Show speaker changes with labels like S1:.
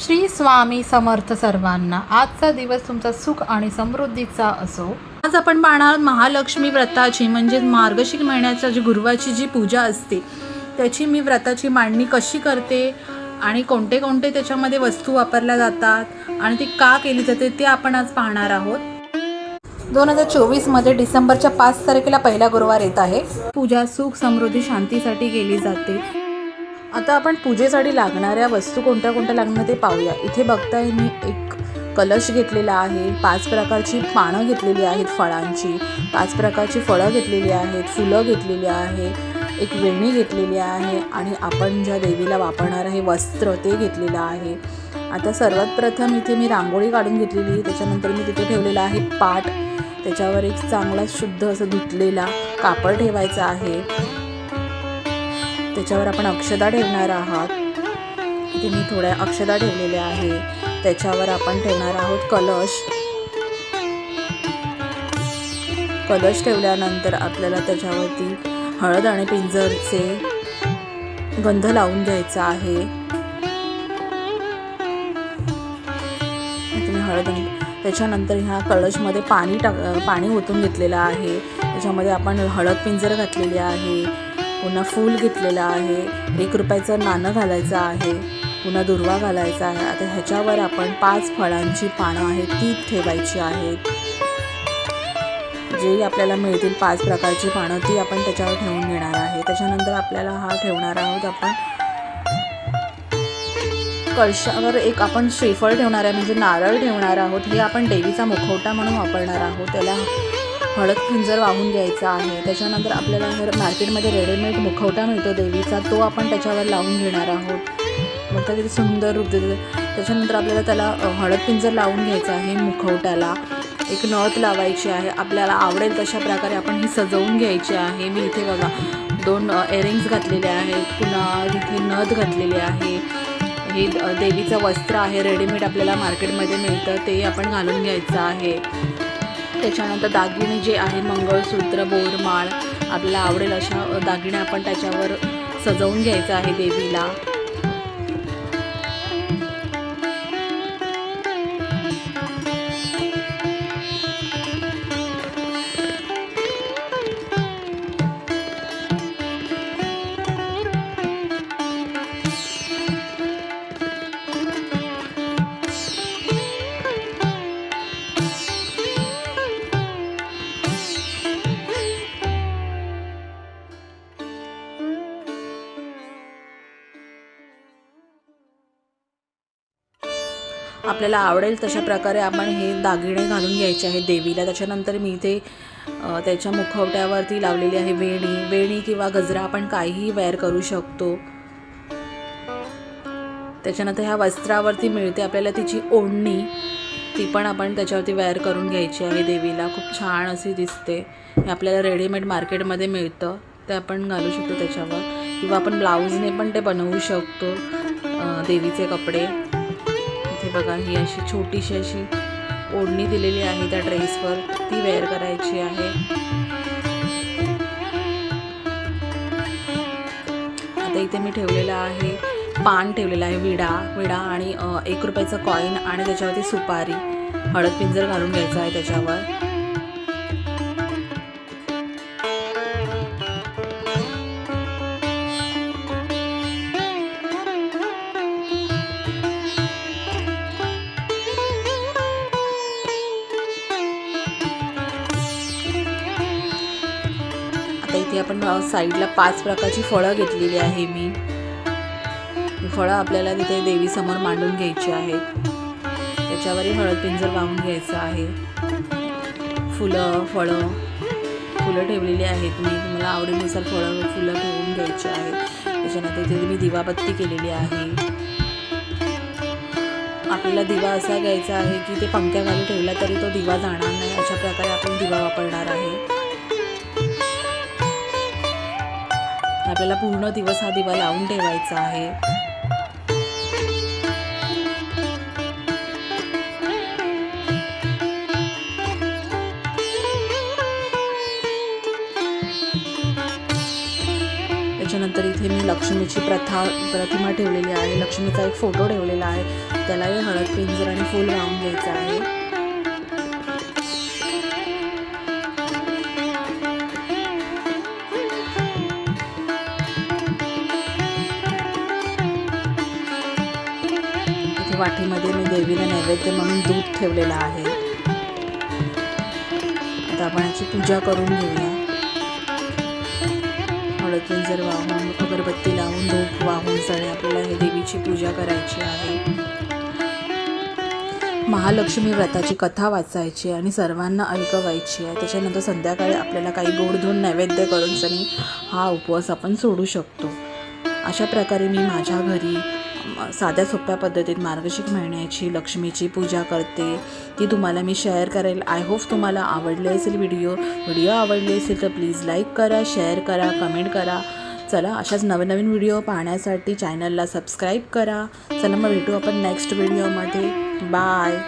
S1: श्री स्वामी समर्थ सर्वांना आजचा दिवस तुमचा सुख आणि समृद्धीचा असो. आज आपण पाहणार महालक्ष्मी व्रताची म्हणजे मार्गशीर महिन्याच्या जी गुरुवाची जी पूजा असते त्याची मी व्रताची मांडणी कशी करते आणि कोणते कोणते त्याच्यामध्ये वस्तू वापरल्या जातात आणि ती का केली जाते ते आपण आज पाहणार आहोत. दोन हजार चोवीसमध्ये डिसेंबरच्या पाच तारखेला पहिला गुरुवार येत आहे. पूजा सुख समृद्धी शांतीसाठी केली जाते. आता आपण पूजेसाठी लागणाऱ्या वस्तू कोणत्या कोणत्या लागणार ते पाहूया. इथे बघताय मी एक कलश घेतलेला आहे. पाच प्रकारची पानं घेतलेली आहेत फळांची. पाच प्रकारची फळं घेतलेली आहेत फुलं घेतलेली आहे एक वेणी घेतलेली आहे आणि आपण ज्या देवीला वापरणार आहे वस्त्र ते घेतलेलं आहे. आता सर्वात प्रथम इथे मी रांगोळी काढून घेतलेली आहे. त्याच्यानंतर मी तिथे ठेवलेला आहे पाट. त्याच्यावर एक चांगला शुद्ध असं धुतलेला कापड ठेवायचा आहे. त्याच्यावर आपण अक्षदा ठेवणार आहात. इथे मी थोड्या अक्षदा ठेवलेल्या आहे त्याच्यावर आपण ठेवणार आहोत कलश. कलश ठेवल्यानंतर आपल्याला त्याच्यावरती हळद आणि पिंजरचे गंध लावून घ्यायचा आहे. तुम्ही हळद त्याच्यानंतर ह्या कळशमध्ये पाणी टाक पाणी ओतून घेतलेलं आहे. त्याच्यामध्ये आपण हळद पिंजर घातलेली आहे. पुन्हा फूल घेतलेलं आहे एक रुपयाचं नाणं घालायचं आहे पुन्हा दुर्वा घालायचा आहे. आता ह्याच्यावर आपण पाच फळांची पानं आहेत ती ठेवायची आहेत. जे आपल्याला मिळतील पाच प्रकारची पानं ती आपण त्याच्यावर ठेवून घेणार आहे. त्याच्यानंतर आपल्याला हा ठेवणार आहोत आपण. कळशावर एक आपण श्रीफळ ठेवणार आहे म्हणजे नारळ ठेवणार आहोत. हे आपण देवीचा मुखवटा म्हणून वापरणार आहोत. त्याला हळद पिंजर वाहून घ्यायचा आहे. त्याच्यानंतर आपल्याला जर मार्केटमध्ये रेडीमेड मुखवटा मिळतो देवीचा. तो आपण त्याच्यावर लावून घेणार आहोत. मग किती सुंदर रूप देते. त्याच्यानंतर आपल्याला त्याला हळद पिंजर लावून घ्यायचं आहे मुखवट्याला. एक नथ लावायची आहे. आपल्याला आवडेल तशा प्रकारे आपण ही सजवून घ्यायची आहे. मी इथे बघा दोन एअरिंग्स घातलेले आहेत. पुन्हा इथे नथ घातलेली आहे. हे देवीचं वस्त्र आहे. रेडीमेड आपल्याला मार्केटमध्ये मिळतं. ते आपण घालून घ्यायचं आहे. त्याच्यानंतर दागिने जे आहे मंगळसूत्र बोरमाळ आपल्याला आवडेल अशा दागिने आपण त्याच्यावर सजवून घ्यायचं आहे देवीला. आपल्याला आवडेल तशा प्रकारे आपण हे दागिने घालून घ्यायचे आहे देवीला. त्याच्यानंतर मी इथे त्याच्या मुखवट्यावरती लावलेली आहे वेणी. वेणी किंवा गजरा आपण काहीही वेअर करू शकतो. त्याच्यानंतर ह्या वस्त्रावरती मिळते आपल्याला तिची ओढणी. ती पण आपण त्याच्यावरती वेअर करून घ्यायची आहे देवीला. खूप छान अशी दिसते. हे आपल्याला रेडीमेड मार्केटमध्ये मिळतं. ते आपण घालू शकतो त्याच्यावर. किंवा आपण ब्लाऊजने पण ते बनवू शकतो देवीचे कपडे. इथे बघा ही अशी छोटीशी अशी ओढणी दिलेली आहे त्या ड्रेसवर ती वेअर करायची आहे. आता इथे मी ठेवलेलं आहे पान ठेवलेलं आहे विडा विडा आणि एक रुपयाचं कॉईन आणि त्याच्यावरती सुपारी. हळद पिंजर घालून घ्यायचं आहे त्याच्यावर. इथे आपण साईडला पाच प्रकारची फळं घेतलेली आहे मी. फळं आपल्याला तिथे देवीसमोर मांडून घ्यायची आहेत. त्याच्यावरही हळद पिंजर वाहून घ्यायचं आहे. फुलं फळं फुलं ठेवलेली आहेत मी. तुम्हाला आवडीनुसार फळं फुलं ठेवून घ्यायची आहेत. त्याच्यानंतर तिथे मी दिवाबत्ती केलेली आहे. आपल्याला दिवा असा घ्यायचा आहे की ते पंख्याखाली ठेवला तरी तो दिवा जाणार नाही. अशा प्रकारे आपण दिवा वापरणार आहे. आपल्याला पूर्ण दिवस हा दिवा लावून ठेवायचा आहे. त्याच्यानंतर इथे मी लक्ष्मीची प्रथा प्रतिमा ठेवलेली आहे. लक्ष्मीचा एक फोटो ठेवलेला आहे. त्यालाही हळद पिंजर आणि फूल लावून घ्यायचं आहे. वाटीमध्ये मी देवीला नैवेद्य म्हणून दूध ठेवलेलं आहे. आता आपण याची पूजा करून घेऊया. हळद जर वाहून अगरबत्ती लावून धूप वाहून सगळे आपल्याला हे देवीची पूजा करायची आहे. महालक्ष्मी व्रताची कथा वाचायची आणि सर्वांना ऐकवायची आहे. त्याच्यानंतर संध्याकाळी आपल्याला काही गोडधोड नैवेद्य करून सनी हा उपवास आपण सोडू शकतो. अशा प्रकारे मी माझ्या घरी साध्या सोप्या पद्धतीत मार्गशीर्ष महिन्याची लक्ष्मीची पूजा करते. ती तुम्हाला मी शेअर करेल. आय होप तुम्हाला आवडले असेल व्हिडिओ व्हिडिओ आवडले असेल तर प्लीज लाईक करा शेअर करा कमेंट करा. चला अशाच नवनवीन व्हिडिओ पाहण्यासाठी चॅनलला सबस्क्राईब करा. चला मग भेटू आपण नेक्स्ट व्हिडिओमध्ये बाय